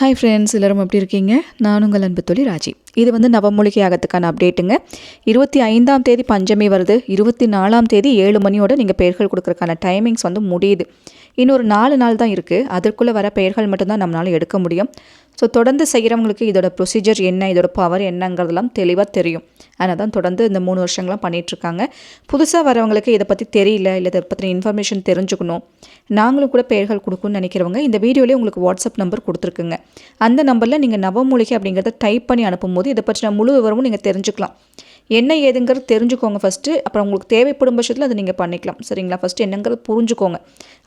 Hi friends எல்லோரும் எப்படி இருக்கீங்க? நான் உங்கள் அன்பு தொழில் ராஜி. இது வந்து நவமூலிகை ஆகத்துக்கான அப்டேட்டுங்க இருபத்தி ஐந்தாம் தேதி பஞ்சமி வருது. இருபத்தி நாலாம் தேதி ஏழு மணியோட நீங்கள் பெயர்கள் கொடுக்குறக்கான டைமிங்ஸ் வந்து முடியுது. இன்னொரு நாலு நாள் தான் இருக்குது அதற்குள்ளே வர பெயர்கள் மட்டும்தான் நம்மளால் எடுக்க முடியும். ஸோ தொடர்ந்து செய்கிறவங்களுக்கு இதோட ப்ரொசீஜர் என்ன இதோட பவர் என்னங்கிறதெல்லாம் தெளிவாக தெரியும். அதனால் தான் தொடர்ந்து இந்த மூணு வருஷங்களாம் பண்ணிகிட்ருக்காங்க புதுசாக வரவங்களுக்கு இதை பற்றி தெரியல இல்லை இதை பற்றின இன்ஃபர்மேஷன் தெரிஞ்சுக்கணும். நாங்களும் கூட பெயர்கள் கொடுக்கணும்னு நினைக்கிறவங்க இந்த வீடியோலேயே உங்களுக்கு வாட்ஸ்அப் நம்பர் கொடுத்துருக்குங்க. அந்த நம்பரில் நீங்கள் நவமூலிகை அப்படிங்கிறத டைப் பண்ணி அனுப்பும்போது இதை பற்றின முழு விவரமும் நீங்கள் தெரிஞ்சுக்கலாம். என்ன ஏதுங்கிறது தெரிஞ்சுக்கோங்க ஃபஸ்ட்டு அப்புறம் உங்களுக்கு தேவைப்படும் பட்சத்தில் அதை நீங்கள் பண்ணிக்கலாம். சரிங்களா? ஃபஸ்ட்டு என்னங்கிறது புரிஞ்சுக்கோங்க.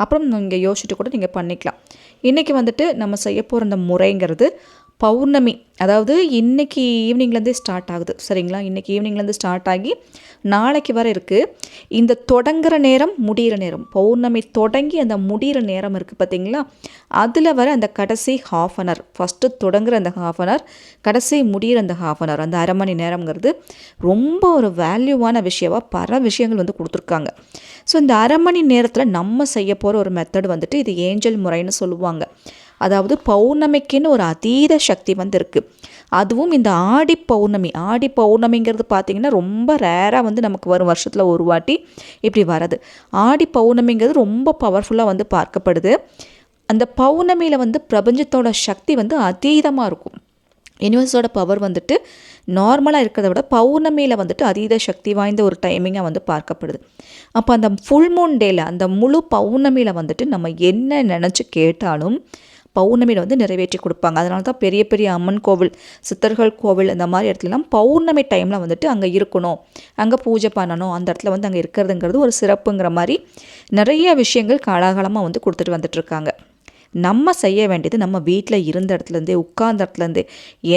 அப்புறம் நீங்கள் யோசிச்சுட்டு கூட நீங்கள் பண்ணிக்கலாம். இன்றைக்கி வந்துட்டு நம்ம செய்ய போகிற அந்த முறைங்கிறது பௌர்ணமி அதாவது இன்றைக்கி ஈவினிங்லேருந்தே ஸ்டார்ட் ஆகுது. சரிங்களா? இன்றைக்கி ஈவினிங்லேருந்து ஸ்டார்ட் ஆகி நாளைக்கு வர இருக்குது இந்த தொடங்குற நேரம் முடிகிற நேரம். பௌர்ணமி தொடங்கி அந்த முடிகிற நேரம் இருக்குது பார்த்தீங்களா அதில் வர அந்த கடைசி ஹாஃப் அன் ஹவர் ஃபஸ்ட்டு தொடங்குற அந்த ஹாஃப் அன் ஹவர் கடைசி முடிகிற அந்த ஹாஃப் அன் ஹவர் அந்த அரை மணி நேரங்கிறது ரொம்ப ஒரு வேல்யூவான விஷயமாக பல விஷயங்கள் வந்து கொடுத்துருக்காங்க. ஸோ இந்த அரை மணி நேரத்தில் நம்ம செய்ய போகிற ஒரு மெத்தட் வந்துட்டு இது ஏஞ்சல் முறைன்னு சொல்லுவாங்க. அதாவது பௌர்ணமிக்குன்னு ஒரு அதீத சக்தி வந்து இருக்குது அதுவும் இந்த ஆடி பௌர்ணமி ஆடி பௌர்ணமிங்கிறது பார்த்திங்கன்னா ரொம்ப ரேராக வந்து நமக்கு வரும் வருஷத்தில் ஒரு வாட்டி இப்படி வராது ஆடி பௌர்ணமிங்கிறது ரொம்ப பவர்ஃபுல்லாக வந்து பார்க்கப்படுது. அந்த பௌர்ணமியில் வந்து பிரபஞ்சத்தோட சக்தி வந்து அதீதமாக இருக்கும். யூனிவர்ஸோட பவர் வந்துட்டு நார்மலாக இருக்கிறத விட பௌர்ணமியில் வந்துட்டு அதீத சக்தி வாய்ந்த ஒரு டைமிங்காக வந்து பார்க்கப்படுது. அப்போ அந்த ஃபுல் மூன் டேயில் அந்த முழு பௌர்ணமியில் வந்துட்டு நம்ம என்ன நினச்சி கேட்டாலும் பௌர்ணமியில் வந்து நிறைவேற்றி கொடுப்பாங்க. அதனால தான் பெரிய பெரிய அம்மன் கோவில் சித்தர்கள் கோவில் இந்த மாதிரி இடத்துலலாம் பௌர்ணமி டைமில் வந்துட்டு அங்கே இருக்கணும். அங்கே பூஜை பண்ணணும். அந்த இடத்துல வந்து அங்கே இருக்கிறதுங்கிறது ஒரு சிறப்புங்கிற மாதிரி நிறைய விஷயங்கள் காலாகாலமாக வந்து கொடுத்துட்டு வந்துட்டுருக்காங்க நம்ம செய்ய வேண்டியது நம்ம வீட்டில் இருந்த இடத்துலேருந்தே உட்கார்ந்த இடத்துலேருந்தே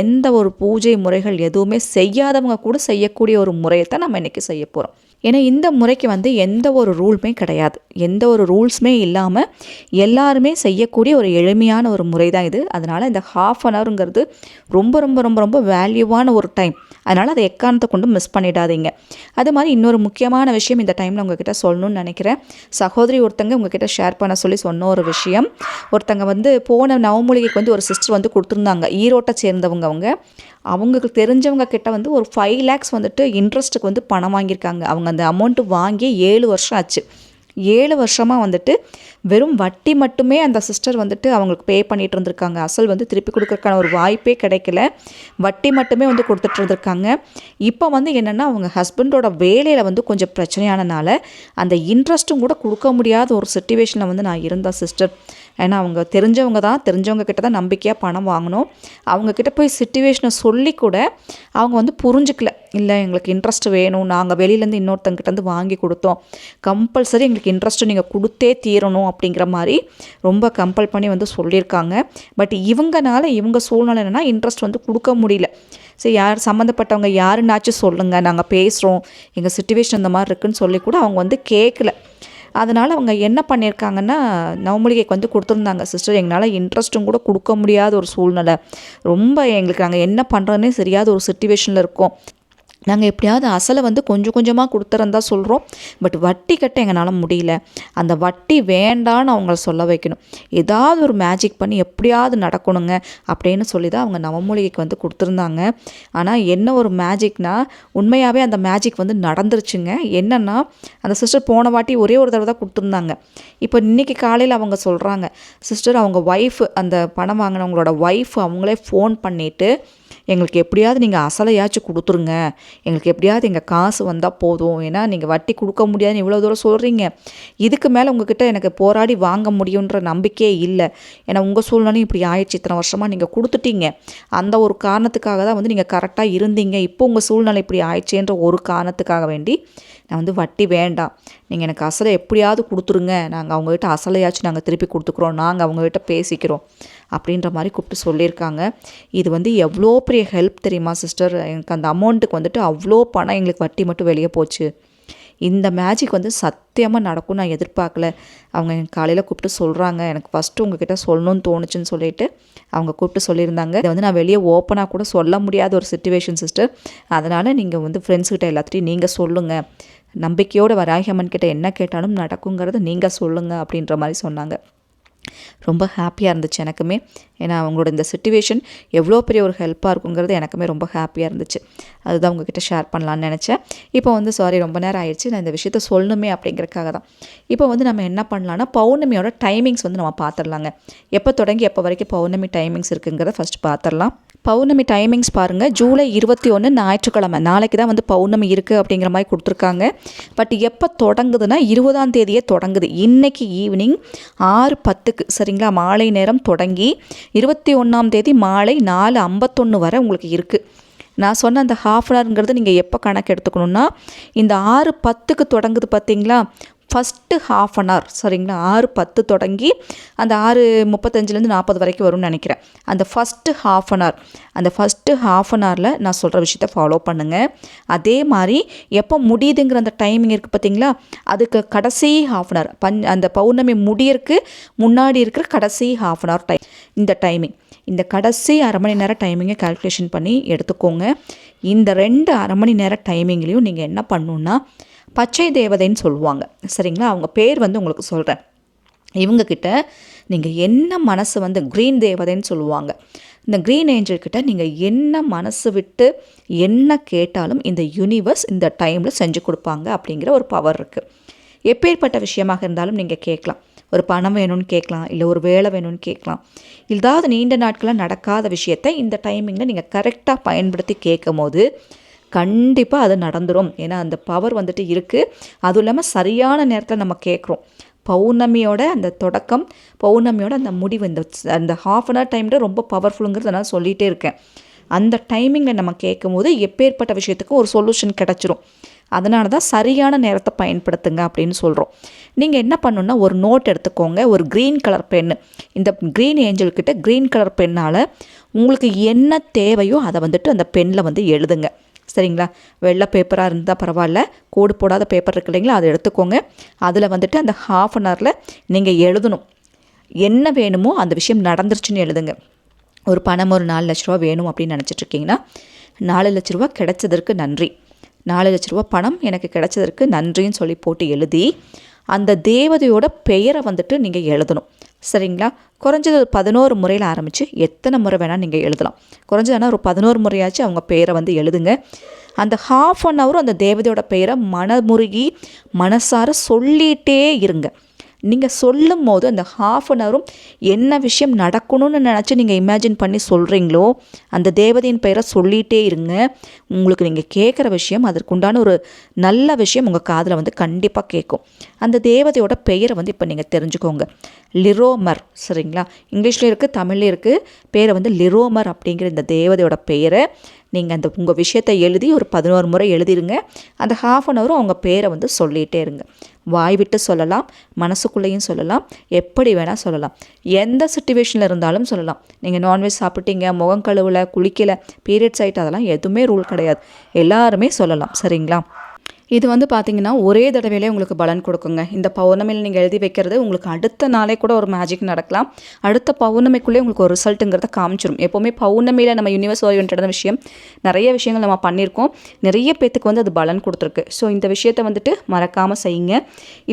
எந்த ஒரு பூஜை முறைகள் எதுவுமே செய்யாதவங்க கூட செய்யக்கூடிய ஒரு முறையை தான் நம்ம இன்றைக்கி செய்ய போகிறோம் ஏன்னா இந்த முறைக்கு வந்து எந்த ஒரு ரூலுமே கிடையாது. எந்த ஒரு ரூல்ஸுமே இல்லாமல் எல்லாருமே செய்யக்கூடிய ஒரு எளிமையான ஒரு முறை தான் இது. அதனால் இந்த ஹாஃப் அன் ஹவருங்கிறது ரொம்ப ரொம்ப ரொம்ப ரொம்ப வேல்யூவான ஒரு டைம் அதனால் அதை எக்காரணத்தை கொண்டு மிஸ் பண்ணிடாதீங்க. அது மாதிரி இன்னொரு முக்கியமான விஷயம் இந்த டைமில் உங்ககிட்ட சொல்லணும்னு நினைக்கிறேன். சகோதரி ஒருத்தங்க உங்ககிட்ட ஷேர் பண்ண சொல்லி சொன்ன ஒரு விஷயம். ஒருத்தங்க வந்து போன நவமூலிகைக்கு வந்து ஒரு சிஸ்டர் வந்து கொடுத்துருந்தாங்க. ஈரோட்டை சேர்ந்தவங்க அவங்க. அவங்களுக்கு தெரிஞ்சவங்க கிட்ட வந்து ஒரு ஃபைவ் லேக்ஸ் வந்துட்டு இன்ட்ரெஸ்ட்டுக்கு வந்து பணம் வாங்கியிருக்காங்க. அவங்க அந்த அமௌண்ட்டு வாங்கி ஏழு வருஷம் ஆச்சு. ஏழு வருஷமாக வந்துட்டு வெறும் வட்டி மட்டுமே அந்த சிஸ்டர் வந்துட்டு அவங்களுக்கு பே பண்ணிகிட்டு இருந்திருக்காங்க. அசல் வந்து திருப்பி கொடுக்குறக்கான ஒரு வாய்ப்பே கிடைக்கல. வட்டி மட்டுமே வந்து கொடுத்துட்டு இருந்திருக்காங்க. இப்போ வந்து என்னென்னா அவங்க ஹஸ்பண்டோட வேலையில் வந்து கொஞ்சம் பிரச்சனையானனால அந்த இன்ட்ரெஸ்ட்டும் கூட கொடுக்க முடியாத ஒரு சுச்சுவேஷனில் வந்து நான் இருந்தேன் சிஸ்டர் ஏன்னா அவங்க தெரிஞ்சவங்க தான் தெரிஞ்சவங்க கிட்ட தான் நம்பிக்கையாக பணம் வாங்கணும். அவங்கக்கிட்ட போய் சுச்சுவேஷனை சொல்லி கூட அவங்க வந்து புரிஞ்சுக்கல. இல்லை எங்களுக்கு இன்ட்ரெஸ்ட் வேணும். நாங்கள் வெளியிலேருந்து இன்னொருத்தங்கிட்டேருந்து வாங்கி கொடுத்தோம். கம்பல்சரி எங்களுக்கு இன்ட்ரெஸ்ட்டு நீங்கள் கொடுத்தே தீரணும் அப்படிங்கிற மாதிரி ரொம்ப கம்பல் பண்ணி வந்து சொல்லியிருக்காங்க. பட் இவங்கனால இவங்க சூழ்நிலை என்னென்னா இன்ட்ரெஸ்ட் வந்து கொடுக்க முடியல. சரி யார் சம்மந்தப்பட்டவங்க யாருன்னாச்சும் சொல்லுங்கள் நாங்கள் பேசுகிறோம் எங்கள் சுச்சுவேஷன் இந்த மாதிரி இருக்குதுன்னு சொல்லி கூட அவங்க வந்து கேட்கல அதனால் அவங்க என்ன பண்ணியிருக்காங்கன்னா நவமூலிகைக்கு வந்து கொடுத்துருந்தாங்க. சிஸ்டர் எங்களால் இன்ட்ரெஸ்ட்டும் கூட கொடுக்க முடியாத ஒரு சூழ்நிலை. ரொம்ப எங்களுக்கு நாங்கள் என்ன பண்ணுறதுனே சரியாத ஒரு சுச்சுவேஷனில் இருக்கோம். நாங்கள் எப்படியாவது அசலை வந்து கொஞ்சம் கொஞ்சமாக கொடுத்துறந்தா சொல்கிறோம் பட் வட்டி கட்ட எங்களால் முடியல. அந்த வட்டி வேண்டான்னு அவங்கள சொல்ல வைக்கணும். ஏதாவது ஒரு மேஜிக் பண்ணி எப்படியாவது நடக்கணுங்க அப்படின்னு சொல்லி தான் அவங்க நவமூலிகைக்கு வந்து கொடுத்துருந்தாங்க. ஆனால் என்ன ஒரு மேஜிக்னால் உண்மையாகவே அந்த மேஜிக் வந்து நடந்துருச்சுங்க. என்னென்னா அந்த சிஸ்டர் போன வாட்டி ஒரே ஒரு தடவை தான் கொடுத்துருந்தாங்க. இப்போ இன்றைக்கி காலையில் அவங்க சொல்கிறாங்க சிஸ்டர் அவங்க ஒய்ஃப் அந்த பணம் வாங்கினவங்களோட ஒய்ஃப் அவங்களே ஃபோன் பண்ணிவிட்டு எங்களுக்கு எப்படியாவது நீங்கள் அசலையாச்சும் கொடுத்துருங்க. எங்களுக்கு எப்படியாவது எங்கள் காசு வந்தால் போதும். ஏன்னா நீங்கள் வட்டி கொடுக்க முடியாதுன்னு இவ்வளோ தூரம் சொல்கிறீங்க இதுக்கு மேலே உங்ககிட்ட எனக்கு போராடி வாங்க முடியுன்ற நம்பிக்கையே இல்லை. ஏன்னா உங்கள் சூழ்நிலையும் இப்படி ஆயிடுச்சு. இத்தனை வருஷமாக நீங்கள் கொடுத்துட்டீங்க. அந்த ஒரு காரணத்துக்காக தான் வந்து நீங்கள் கரெக்டாக இருந்தீங்க. இப்போ உங்கள் சூழ்நிலை இப்படி ஆயிடுச்சேன்ற ஒரு காரணத்துக்காக வேண்டி நான் வந்து வட்டி வேண்டாம். நீங்கள் எனக்கு அசலை எப்படியாவது கொடுத்துருங்க. நாங்கள் அவங்ககிட்ட அசலையாச்சும் நாங்கள் திருப்பி கொடுத்துக்குறோம். நாங்கள் அவங்ககிட்ட பேசிக்கிறோம். அப்படின்ற மாதிரி கூப்பிட்டு சொல்லியிருக்காங்க. இது வந்து எவ்வளோ பெரிய ஹெல்ப் தெரியுமா சிஸ்டர் எனக்கு அந்த அமௌண்ட்டுக்கு வந்துட்டு அவ்வளோ பணம் எங்களுக்கு வட்டி மட்டும் வெளியே போச்சு. இந்த மேஜிக் வந்து சத்தியமாக நடக்கும் நான் எதிர்பார்க்கல. அவங்க எனக்கு காலையில் கூப்பிட்டு சொல்கிறாங்க எனக்கு ஃபஸ்ட்டு உங்ககிட்ட சொல்லணும்னு தோணுச்சுன்னு சொல்லிட்டு அவங்க கூப்பிட்டு சொல்லியிருந்தாங்க. இதை வந்து நான் வெளியே ஓப்பனாக கூட சொல்ல முடியாத ஒரு சுச்சுவேஷன் சிஸ்டர் அதனால் நீங்கள் வந்து ஃப்ரெண்ட்ஸ்கிட்ட எல்லாத்தையும் நீங்கள் சொல்லுங்கள் நம்பிக்கையோடு வராகி அம்மன் கிட்ட என்ன கேட்டாலும் நடக்குங்கிறத நீங்கள் சொல்லுங்கள் அப்படின்ற மாதிரி சொன்னாங்க. ரொம்ப ஹாப்பியாக இருந்துச்சு எனக்குமே. ஏன்னா அவங்களோட இந்த சுச்சுவேஷன் எவ்வளோ பெரிய ஒரு ஹெல்ப்பாக இருக்குங்கிறது எனக்குமே ரொம்ப ஹாப்பியாக இருந்துச்சு. அதுதான் உங்ககிட்ட ஷேர் பண்ணலான்னு நினச்சேன். இப்போ வந்து சாரி ரொம்ப நேரம் ஆயிடுச்சு. நான் இந்த விஷயத்த சொல்லணுமே அப்படிங்கிறதுக்காக தான். இப்போ வந்து நம்ம என்ன பண்ணலான்னா பௌர்ணமியோட டைமிங்ஸ் வந்து நம்ம பார்த்துடலாங்க. எப்போ தொடங்கி எப்போ வரைக்கும் பௌர்ணமி டைமிங்ஸ் இருக்குங்கிறத ஃபஸ்ட் பார்த்துடலாம். பௌர்ணமி டைமிங்ஸ் பாருங்கள் ஜூலை இருபத்தி ஒன்று ஞாயிற்றுக்கிழமை. நாளைக்கு தான் வந்து பௌர்ணமி இருக்குது அப்படிங்கிற மாதிரி கொடுத்துருக்காங்க. பட் எப்போ தொடங்குதுன்னா இருபதாம் தேதியே தொடங்குது. இன்றைக்கி ஈவினிங் ஆறு பத்துக்கு சரிங்களா? மாலை நேரம் தொடங்கி இருபத்தி ஒன்றாம் தேதி மாலை நாலு ஐம்பத்தொன்று வரை உங்களுக்கு இருக்குது நான் சொன்ன அந்த ஹாஃப் அன் ஹவருங்கிறது நீங்கள் எப்போ கணக்கு எடுத்துக்கணுன்னா இந்த ஆறு பத்துக்கு தொடங்குது பார்த்தீங்களா ஃபஸ்ட்டு ஹாஃப் அன் ஹவர் சரிங்களா ஆறு பத்து தொடங்கி அந்த ஆறு முப்பத்தஞ்சுலேருந்து நாற்பது வரைக்கும் வரும்னு நினைக்கிறேன். அந்த ஃபஸ்ட்டு ஹாஃப் அன் ஹவர் அந்த ஃபஸ்ட்டு ஹாஃப் அன் ஹவரில் நான் சொல்கிற விஷயத்த ஃபாலோ பண்ணுங்கள் அதே மாதிரி எப்போ முடியுதுங்கிற அந்த டைமிங் இருக்குது பார்த்தீங்களா அதுக்கு கடைசி ஹாஃப் அன் ஹவர் பஞ் அந்த பௌர்ணமி முடியறக்கு முன்னாடி இருக்கிற கடைசி ஹாஃப் அன் ஹவர் டைம் இந்த டைமிங் இந்த கடைசி அரை மணி நேரம் டைமிங்கை கால்குலேஷன் பண்ணி எடுத்துக்கோங்க. இந்த ரெண்டு அரை மணி நேரம் டைமிங்லேயும் நீங்கள் என்ன பண்ணணுன்னா பச்சை தேவதைன்னு சொல்லுவாங்க. சரிங்களா? அவங்க பேர் வந்து உங்களுக்கு சொல்கிறேன் இவங்கக்கிட்ட நீங்கள் என்ன மனசு வந்து க்ரீன் தேவதைன்னு சொல்லுவாங்க. இந்த க்ரீன் ஏஞ்சல் கிட்ட நீங்கள் என்ன மனசு விட்டு என்ன கேட்டாலும் இந்த யூனிவர்ஸ் இந்த டைமில் செஞ்சு கொடுப்பாங்க அப்படிங்கிற ஒரு பவர் இருக்குது எப்பேற்பட்ட விஷயமாக இருந்தாலும் நீங்கள் கேட்கலாம். ஒரு பணம் வேணும்னு கேட்கலாம். இல்லை ஒரு வேலை வேணும்னு கேட்கலாம். இதாவது நீண்ட நாட்களாக நடக்காத விஷயத்தை இந்த டைமிங்கில் நீங்கள் கரெக்டாக பயன்படுத்தி கேட்கும் போது கண்டிப்பாக அது நடந்துடும் ஏன்னா அந்த பவர் வந்துட்டு இருக்குது அதுவும் இல்லாமல் சரியான நேரத்தில் நம்ம கேட்குறோம் பௌர்ணமியோட அந்த தொடக்கம் பௌர்ணமியோட அந்த முடிவு இந்த அந்த ஹாஃப் அன் ஹவர் டைமில் ரொம்ப பவர்ஃபுல்லுங்கிறத நான் சொல்லிகிட்டே இருக்கேன். அந்த டைமிங்கில் நம்ம கேட்கும் போது எப்பேற்பட்ட விஷயத்துக்கும் ஒரு சொல்யூஷன் கிடச்சிரும். அதனால தான் சரியான நேரத்தை பயன்படுத்துங்க அப்படின்னு சொல்கிறோம் நீங்கள் என்ன பண்ணணுன்னா ஒரு நோட் எடுத்துக்கோங்க. ஒரு க்ரீன் கலர் பென்னு இந்த க்ரீன் ஏஞ்சல்கிட்ட க்ரீன் கலர் பென்னால் உங்களுக்கு என்ன தேவையோ அதை வந்துட்டு அந்த பெண்ணில் வந்து எழுதுங்க. சரிங்களா? வெள்ளை பேப்பராக இருந்தால் பரவாயில்ல. கோடு போடாத பேப்பர் இருக்கு இல்லைங்களா? அதை எடுத்துக்கோங்க. அதில் வந்துட்டு அந்த ஹாஃப் அன் ஹவரில் நீங்கள் எழுதணும். என்ன வேணுமோ அந்த விஷயம் நடந்துருச்சுன்னு எழுதுங்க. ஒரு பணம் ஒரு நாலு லட்ச ரூபா வேணும் அப்படின்னு நினச்சிட்ருக்கீங்கன்னா நாலு லட்ச ரூபா கிடைச்சதற்கு நன்றி. நாலு லட்ச ரூபா பணம் எனக்கு கிடைச்சதற்கு நன்றின்னு சொல்லி போட்டு எழுதி அந்த தேவதையோட பெயரை வந்துட்டு நீங்கள் எழுதணும். சரிங்களா? குறைஞ்சது பதினோரு முறையில் ஆரம்பித்து எத்தனை முறை வேணால் நீங்கள் எழுதலாம். குறைஞ்சதுனா ஒரு பதினோரு முறையாச்சும் அவங்க பெயரை வந்து எழுதுங்க. அந்த ஹாஃப் அன் ஹவரும் அந்த தேவதையோட பெயரை மனமுருகி மனசார சொல்லிகிட்டே இருங்க. நீங்கள் சொல்லும் போது அந்த ஹாஃப் அன் ஹவரும் என்ன விஷயம் நடக்கணும்னு நினச்சி நீங்கள் இமேஜின் பண்ணி சொல்கிறீங்களோ அந்த தேவதையின் பெயரை சொல்லிகிட்டே இருங்க. உங்களுக்கு நீங்கள் கேட்குற விஷயம் அதற்குண்டான ஒரு நல்ல விஷயம் உங்கள் காதில் வந்து கண்டிப்பாக கேட்கும். அந்த தேவதையோட பெயரை வந்து இப்போ நீங்கள் தெரிஞ்சுக்கோங்க. லிரோமர் சரிங்களா? இங்கிலீஷில் இருக்குது தமிழ்லேயும் இருக்குது பேரை வந்து லிரோமர் அப்படிங்கிற இந்த தேவதையோட பெயரை நீங்கள் அந்த உங்கள் விஷயத்தை எழுதி ஒரு பதினோரு முறை எழுதிருங்க. அந்த ஹாஃப் அன் ஹவரும் அவங்க பேரை வந்து சொல்லிகிட்டே இருங்க. வாய் விட்டு சொல்லலாம் மனசுக்குள்ளேயும் சொல்லலாம் எப்படி வேணால் சொல்லலாம். எந்த சுச்சுவேஷனில் இருந்தாலும் சொல்லலாம். நீங்கள் நான்வெஜ் சாப்பிட்டீங்க முகம் கழுவலை குளிக்கலை பீரியட்ஸ் ஆகிட்டு அதெல்லாம் எதுவுமே ரூல் கிடையாது. எல்லாருமே சொல்லலாம் சரிங்களா? இது வந்து பார்த்திங்கன்னா ஒரே தடவையிலே உங்களுக்கு பலன் கொடுக்குங்க. இந்த பௌர்ணமியில் நீங்கள் எழுதி வைக்கிறது உங்களுக்கு அடுத்த நாளே கூட ஒரு மேஜிக் நடக்கலாம். அடுத்த பௌர்ணமிக்குள்ளே உங்களுக்கு ஒரு ரிசல்ட்டுங்கிறத காமிச்சிடும் எப்போவுமே பௌர்ணமியில் நம்ம யூனிவர்ஸ் ஓரியன்டான விஷயம் நிறைய விஷயங்கள் நம்ம பண்ணியிருக்கோம். நிறைய பேத்துக்கு வந்து அது பலன் கொடுத்துருக்கு. ஸோ இந்த விஷயத்தை வந்துட்டு மறக்காமல் செய்யுங்க.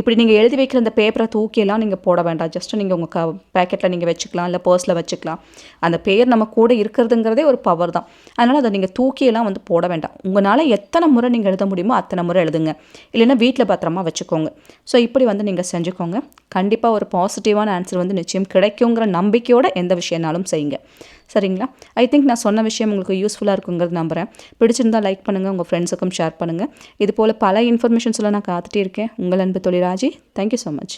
இப்படி நீங்கள் எழுதி வைக்கிற அந்த பேப்பரை தூக்கியெல்லாம் நீங்கள் போட வேண்டாம். ஜஸ்ட்டு நீங்கள் உங்கள் க பேக்கெட்டில் நீங்கள் வச்சுக்கலாம் இல்லை பர்ஸில் வச்சுக்கலாம். அந்த பேர் நம்ம கூட இருக்கிறதுங்கிறதே ஒரு பவர் தான். அதனால் அதை நீங்கள் தூக்கியெல்லாம் வந்து போட வேண்டாம். உங்களால் எத்தனை முறை நீங்கள் எழுத முடியுமோ அத்தனை முறை எழுதுங்க. இல்லைன்னா வீட்டில் பத்திரமா வச்சுக்கோங்க. ஸோ இப்படி வந்து நீங்கள் செஞ்சுக்கோங்க. கண்டிப்பாக ஒரு பாசிட்டிவான ஆன்சர் வந்து நிச்சயம் கிடைக்குங்கிற நம்பிக்கையோட எந்த விஷயம்னாலும் செய்யுங்க. சரிங்களா? ஐ திங்க் நான் சொன்ன விஷயம் உங்களுக்கு யூஸ்ஃபுல்லாக இருக்குங்கிறது நம்புகிறேன் பிடிச்சிருந்தால் லைக் பண்ணுங்கள் உங்கள் ஃப்ரெண்ட்ஸுக்கும் ஷேர் பண்ணுங்கள் இது போல் பல இன்ஃபர்மேஷன்ஸில் நான் காத்துட்டே இருக்கேன். உங்கள் அன்பு தொழிலாஜி தேங்க்யூ ஸோ மச்